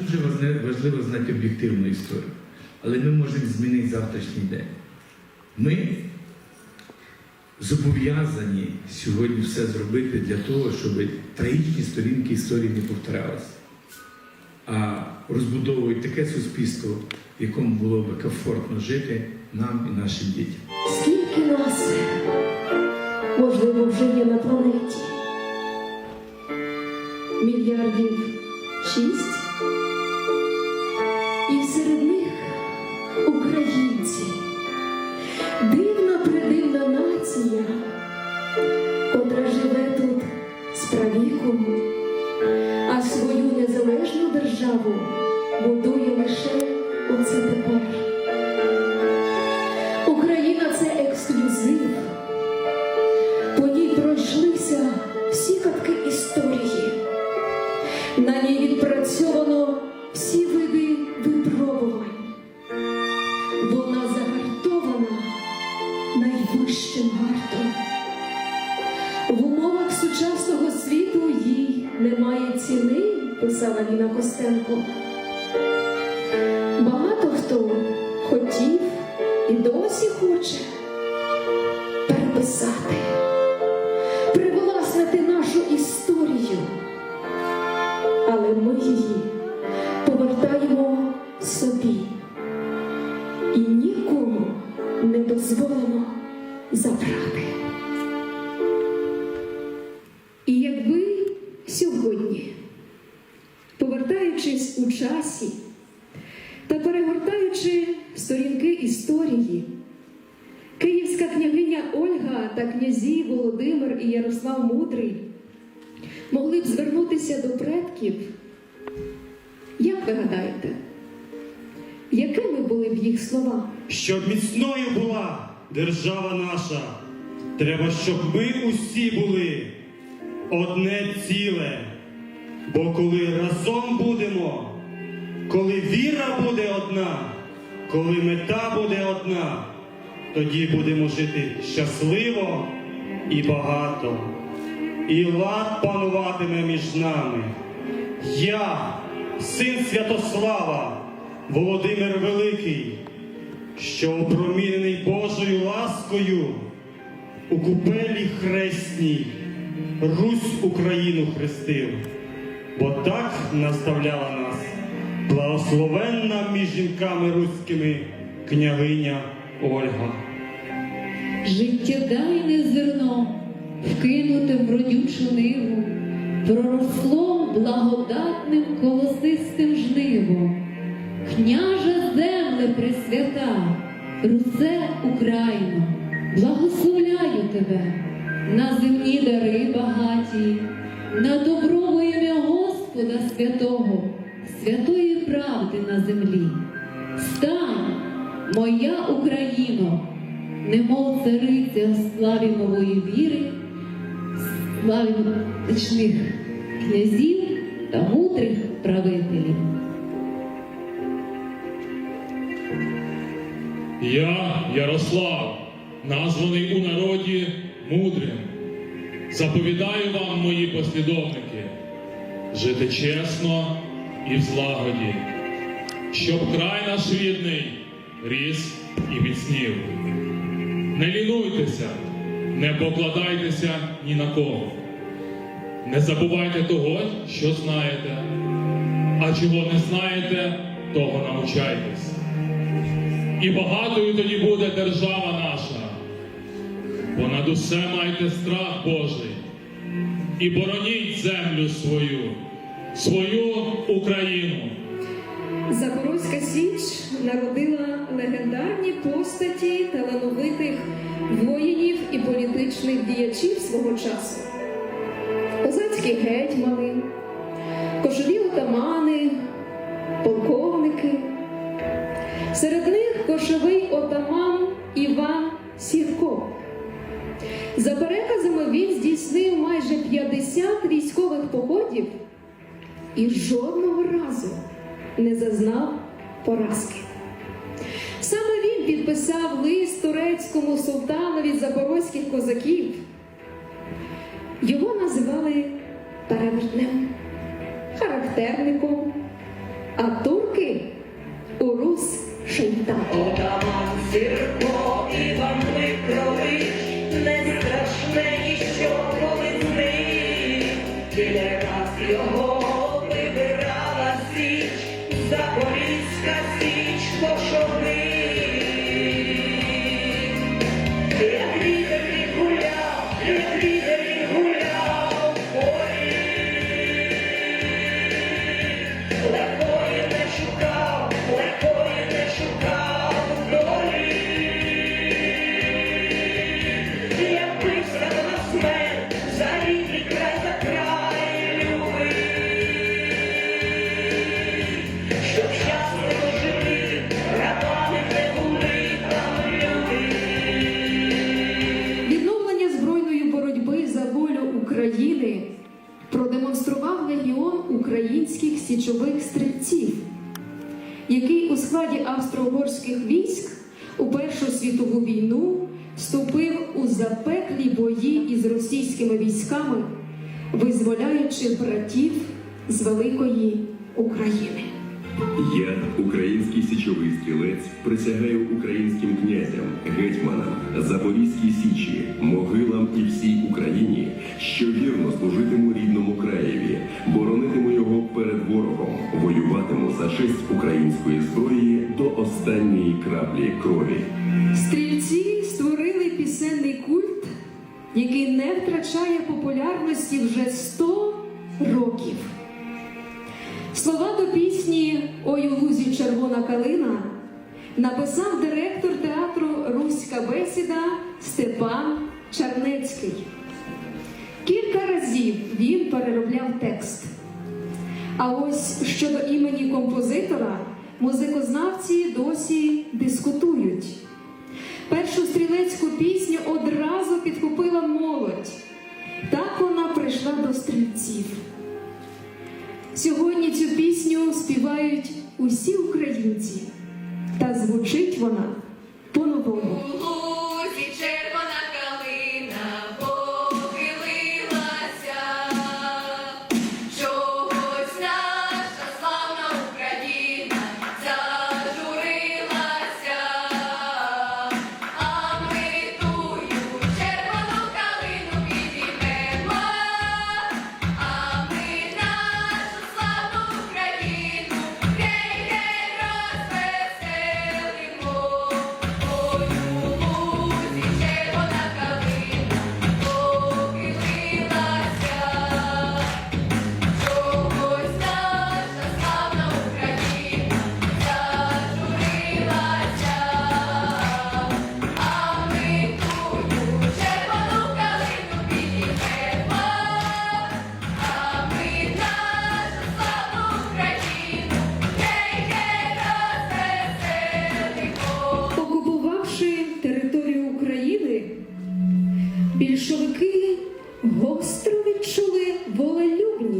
Дуже важливо знати об'єктивну історію. Але ми можемо змінити завтрашній день. Ми зобов'язані сьогодні все зробити для того, щоб трагічні сторінки історії не повторялися. А розбудовують таке суспільство, в якому було би комфортно жити нам і нашим дітям. Але ми її повертаємо собі і нікому не дозволимо забрати. І якби сьогодні, повертаючись у часі та перегортаючи сторінки історії, київська княгиня Ольга та князі Володимир і Ярослав Мудрий б до предків. Як ви гадаєте, якими були б їх слова? Щоб міцною була держава наша, треба, щоб ми усі були одне ціле. Бо коли разом будемо, коли віра буде одна, коли мета буде одна, тоді будемо жити щасливо і багато. І лад пануватиме між нами. Я, син Святослава, Володимир Великий, що опромінений Божою ласкою у купелі хресній Русь Україну хрестив, бо так наставляла нас благословенна між жінками руськими княгиня Ольга. Життєдайне зерно, вкинуте в родючу ниву, проросло благодатним колосистим жнивом. Княже земле пресвята, Русе Україно, благословляю тебе на земні дари багаті, на добро ім'я Господа святого, святої правди на землі. Стань, моя Україно, немов цариця в славі нової віри, славі вічних князів та мудрих правителів. Я, Ярослав, названий у народі мудрим, заповідаю вам, мої послідовники, жити чесно і в злагоді, щоб край наш рідний ріс і міцнів. Не лінуйтеся, не покладайтеся ні на кого. Не забувайте того, що знаєте, а чого не знаєте, того навчайтесь. І багатою тоді буде держава наша. Понад усе майте страх Божий і бороніть землю свою, свою Україну. Запорозька Січ народила легендарні постаті талановитих воїнів і політичних діячів свого часу. Козацькі гетьмани, кошові отамани, полковники. Серед них кошовий отаман Іван Сірко. За переказами він здійснив майже 50 військових походів і жодного разу не зазнав поразки. Підписав лист турецькому султанові запорозьких козаків. Його називали перевертним, характерником, а турки урус шейтан. Отаман Сірко, Іван Микрович, не страшне ніщо коли зник. Біля раз його вибирала січ, Запорізька українських січових стрільців, який у складі австро-угорських військ у Першу світову війну вступив у запеклі бої із російськими військами, визволяючи братів з великої України. Я, український січовий стрілець, присягаю українським князям, гетьманам, Запорізькій січі, могилам і всій Україні, що вірно служитиму рідному краєві, боронитиму його перед ворогом, воюватиму за честь української зброї до останньої краплі крові. Стрільці створили пісенний культ, який не втрачає популярності вже 100 років. Слова до пісні Ой у лузі червона калина написав директор театру Руська бесіда Степан Чарнецький. Кілька разів він переробляв текст. А ось щодо імені композитора музикознавці досі дискутують. Першу стрілецьку пісню одразу підхопила молодь. Так вона прийшла до стрільців. Сьогодні цю пісню співають усі українці, та звучить вона по-новому. Червона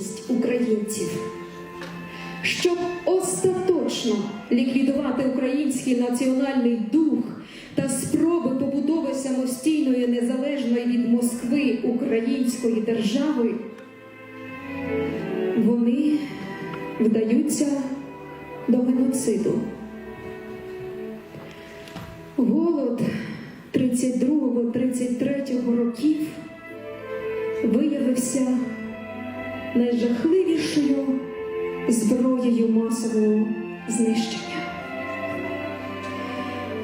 волелюбність українців. Щоб остаточно ліквідувати український національний зброєю масового знищення.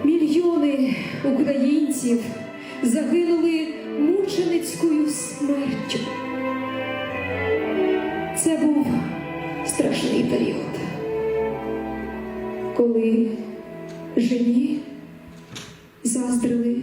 Мільйони українців загинули мученицькою смертю. Це був страшний період, коли живі заздрили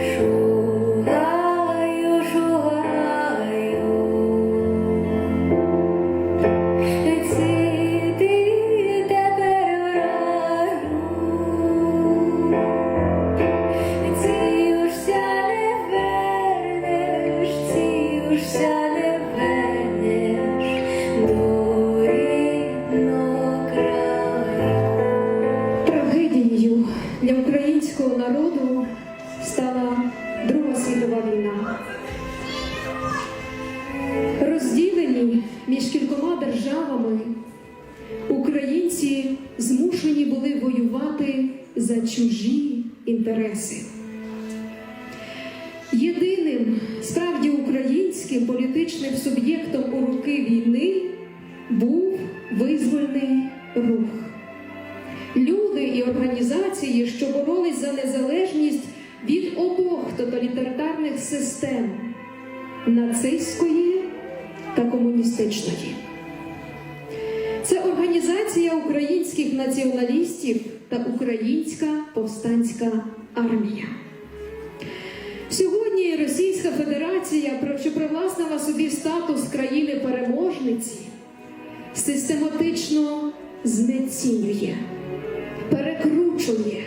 sure. Єдиним справді українським політичним суб'єктом у роки війни був визвольний рух. Люди і організації, що боролись за незалежність від обох тоталітарних систем нацистської та комуністичної. Це організація українських націоналістів та Українська повстанська армія. Російська Федерація, що привласнила собі статус країни-переможниці, систематично знецінює, перекручує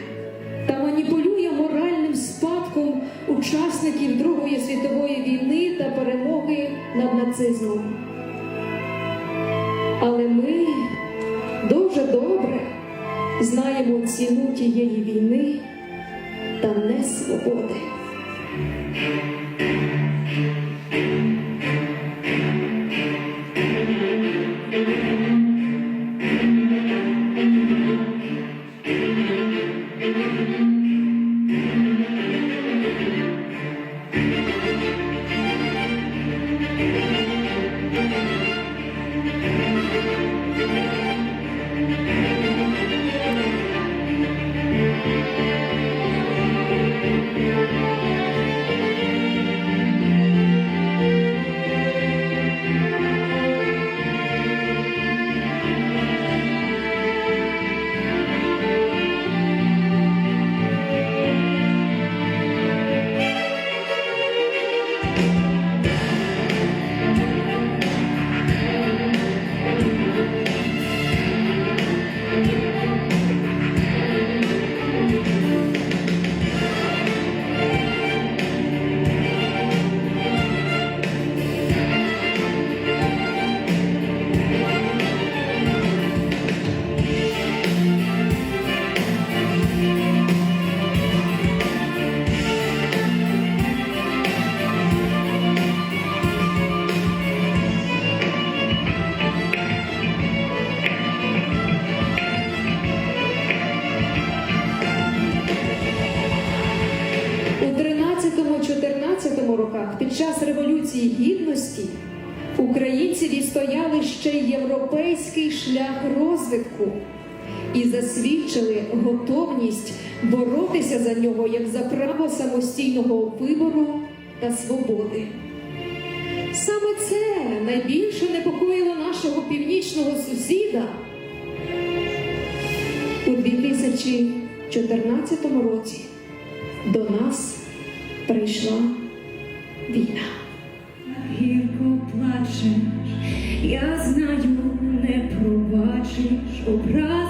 та маніпулює моральним спадком учасників Другої світової війни та перемоги над нацизмом. Але ми дуже добре знаємо ціну тієї війни та несвободи. Thank you. Відстояли ще європейський шлях розвитку і засвідчили готовність боротися за нього як за право самостійного вибору та свободи. Саме це найбільше непокоїло нашого північного сусіда. У 2014 році до нас прийшла війна. Гірко плачеш, я знаю, не пробачиш образи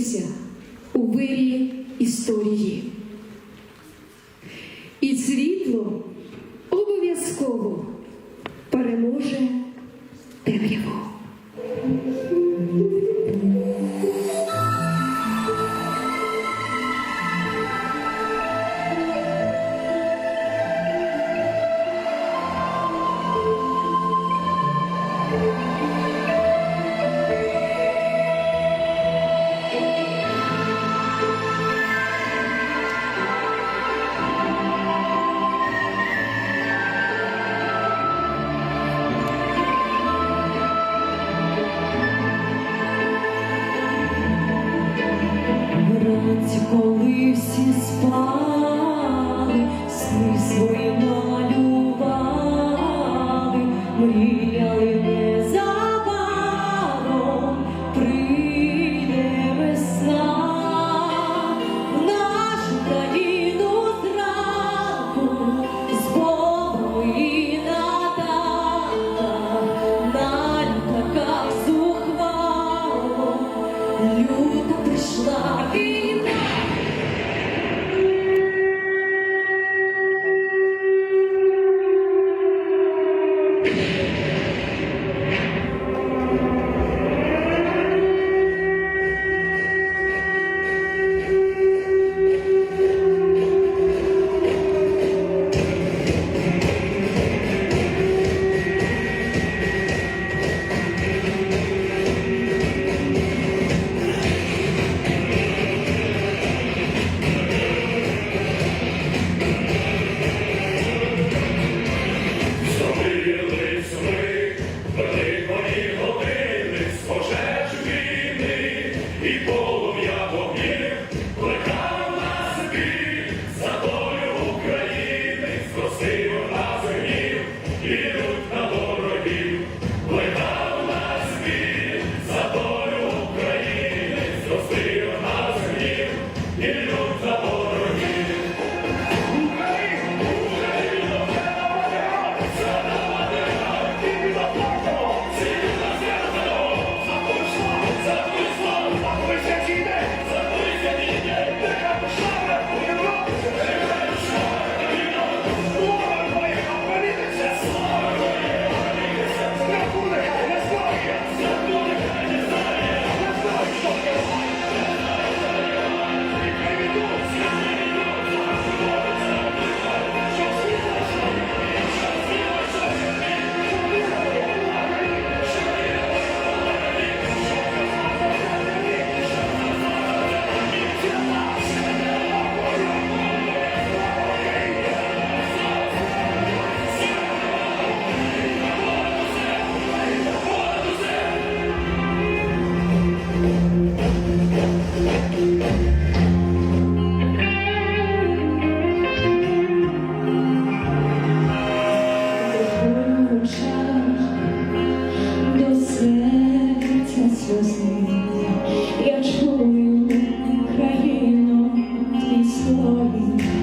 опинилися коли всі спали, me.